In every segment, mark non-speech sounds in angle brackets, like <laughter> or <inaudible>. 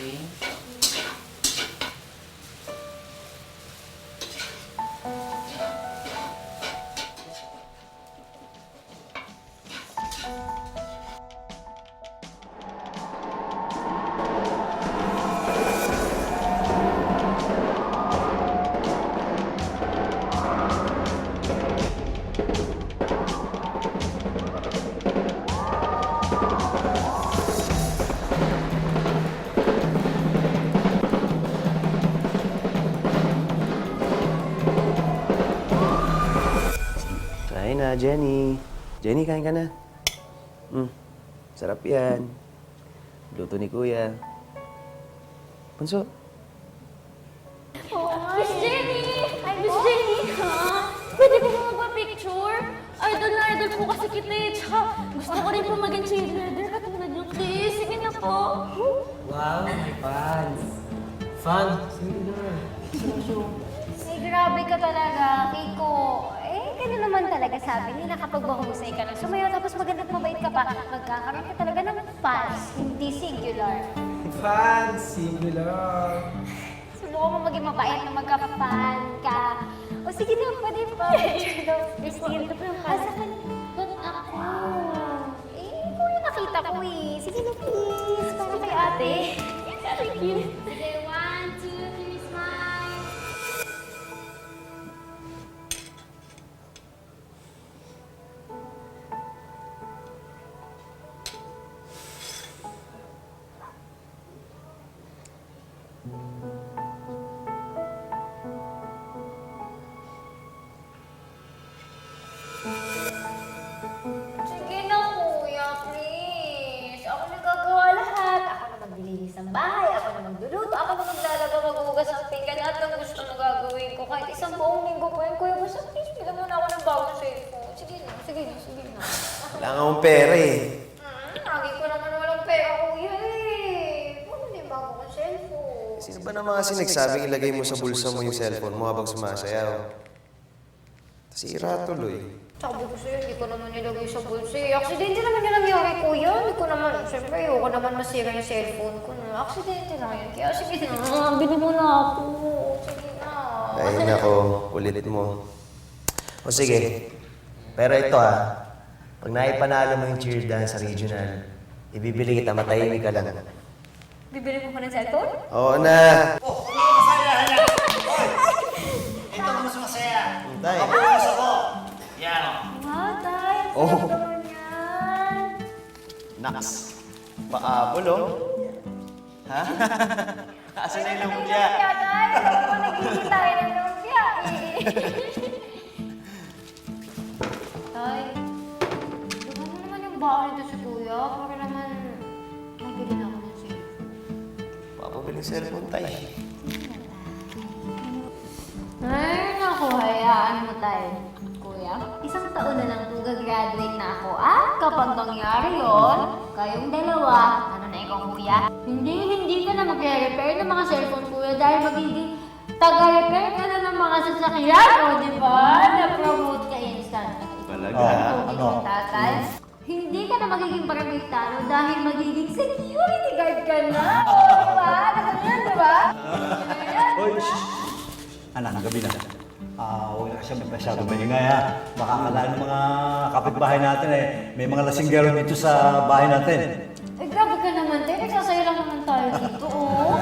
magazine. Na, Jenny. Jenny, kain ka na. Mm, sarap yan. Luto ni Kuya. Punso, Miss Jenny! Miss Jenny! Ha? Pwede po ba magpa-picture? Idol na idol po kasi kita eh. Tsaka gusto ko rin po maging cheerleader katulad yung please. Sige na po. Wow, my fans. Fun. Singular. Ay, grabe ka talaga, Kiko. Talaga sabi nila kapag mahusay ka lang sumayaw tapos maganda at mabait ka pa, magkakaroon ka talaga ng fans, hindi singular. Fans. Singular. Subukan mo maging mabait na magka-fan ka. O sige na, pwede pa. Christine, asa ka na? Ba't ako? Eh, ikaw yung nakita ko eh. Sige na, please. Para kay ate. Thank you. Sige na. Ako na gagawa lahat. Ako na maglilinis ng bahay. Ako na magluluto. Ako na maglalaga, ng pinggan. Lahat gusto mo ko. Kahit isang buong linggo po yun. Kuya, basta na ako ng bagong sige na. wala nga akong pera eh. Sino ba naman kasi nagsabing ilagay mo sa bulsa mo yung cellphone mo habang sumasayaw? Sira tuloy. Sabi ko sa'yo, hindi ko naman nilagay sa bulsa eh. Aksidente naman yung nangyari, kuya. Hindi ko naman, siyempre, ayoko naman masira yung cellphone ko na. Aksidente lang yun. Kaya sige na, bili mo na ako. Sige na. Ay, nako, ulit mo. O sige, pero ito ah, pag naipanalo mo yung cheer dance sa regional, ibibili kita, matahimik ka lang. Bibili mo pa ng cellphone? Oo na! Ito ang mas masaya. Tay. Mabuhos ako. Yan o. Wow, tay. Oh. Oh. naman yan. Naks. Paabol oh. Ha? <laughs> Asan na yung lumpia? Kaya tay, alam mo, nagiging tayo ng lumpia eh. <laughs> Papabiling cellphone tayo. Ay, naku, hayaan mo tayo. Kuya, isang taon na lang kung gagraduate na ako. At kapag nangyari yon, kayong dalawa, ano na ikaw kuya? Hindi, hindi ka na magre-repair ng mga cellphone kuya dahil magiging taga-repair ka na ng mga sasakyan. O, di ba? Na-promote ka instant. Talaga? Ano? ano? tatay? Hindi ka na magiging paramitano dahil magiging security guard ka na. Anak, gabi na. Ah, huwag na kasi masyado maingay ha. Baka akalaan ng mga kapitbahay natin eh. May mga lasinggero dito sa bahay natin. Eh, grabe ka naman, te. Nagsasaya lang naman tayo dito, oh.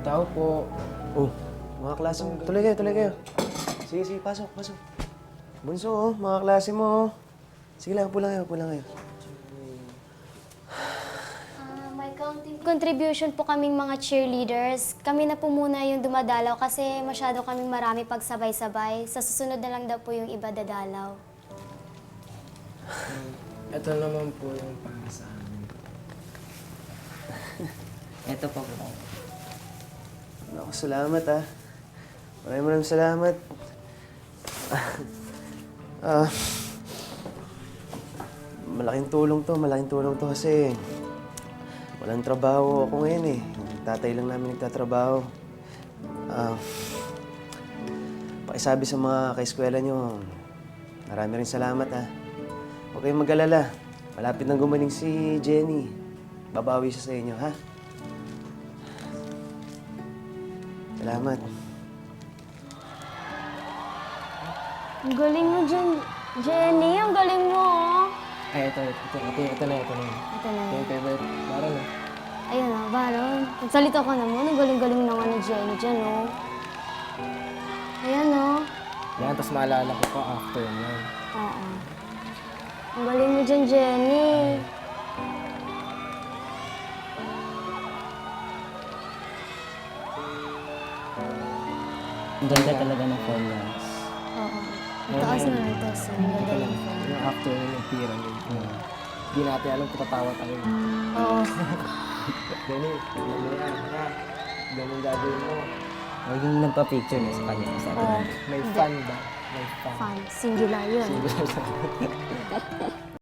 Tao po. Oh, mga klase mo. Tuloy kayo, tuloy kayo. Sige, sige, pasok, pasok. Bunso, oh, mga klase mo. oh. Sige lang, pulang kayo, pulang kayo. Ah, may counting contribution po kaming mga cheerleaders. Kami na po muna yung dumadalaw kasi masyado kaming marami pagsabay-sabay. Sa susunod na lang daw po yung iba dadalaw. Ito naman po yung para sa amin. <laughs> Ito pa po. Naku, salamat ah. Maraming maraming salamat. <laughs> Ah, malaking tulong to, malaking tulong to kasi walang trabaho ako ngayon eh. Tatay lang namin nagtatrabaho. Ah, pakisabi sa mga kaeskwela nyo, marami rin salamat ha. Huwag kayong mag-alala. Malapit nang gumaling si Jenny. Babawi siya sa inyo, ha? Salamat. Ang galing mo dyan, Jenny. Ang galing mo, oh. Ay, ito, ito, ito, ito, ito na, ito na. Ito na. Ito yung favorite. Para na. Ayun na, Baron. Magsalita ka naman. Ang galing-galing naman ni Jenny dyan, oh. Ayan, oh. Yan, tapos maalala ko pa after yan. Oo. Ang galing mo dyan, Jenny. Ang ganda talaga ng formulas. Oo. Taas na ng taas. Ang ganda ng phone. Yung after yun, yung pyramid. Hindi natin alam kung tatawa tayo. Oo. <laughs> Alam mo yan, ha? Ganun gagawin mo. Huwag yung nagpa-picture niya sa kanya. Oo. niya. May fun ba? May fun. Fun. Singular yun. Singular. <laughs>